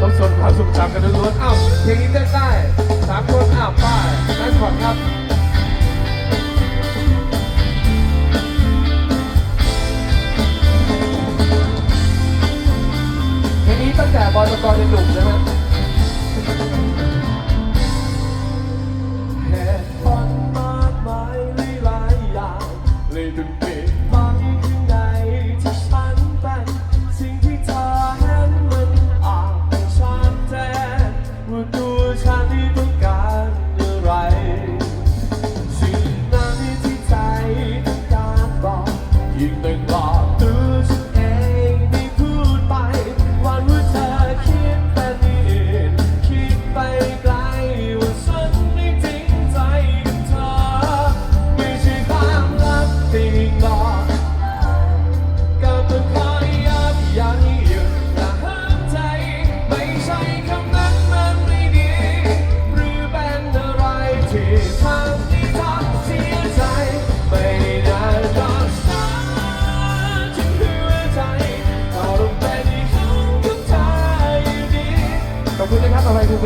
ต้องสนความสุขสามกันล้วนๆอ้าวเพลงนี้เต้นได้สามคนอ้าวป้ายนั่นก่อนครับเพลงนี้ตั้งแต่บอยตะกอนยังหนุ่มนะฮะ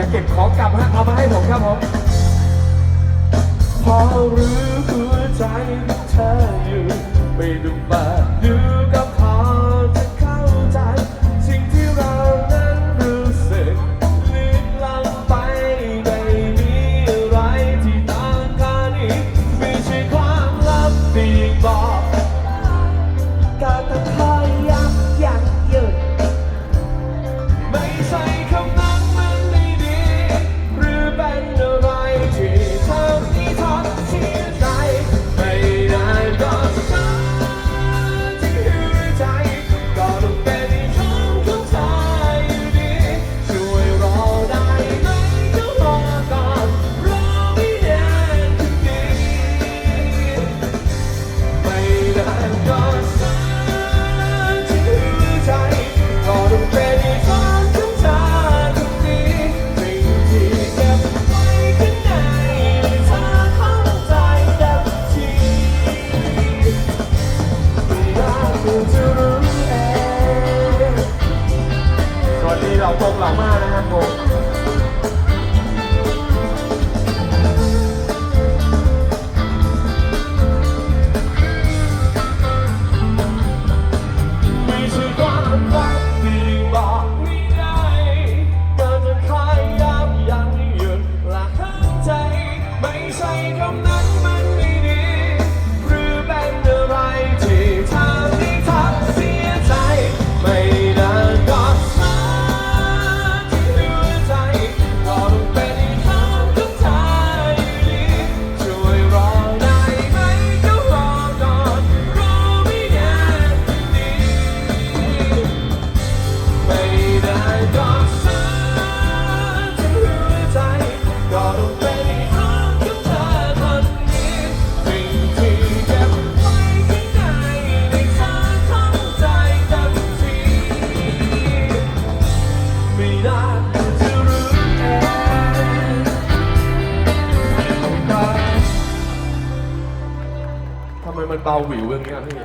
อย่าเก็บของกลับฮะเอามาให้ผมครับผมพอรู้หัวใจเธออยู่ไม่ดูบาดดู หล่งมากนะครับผม เบาหวิวอย่างเงี้ยพี่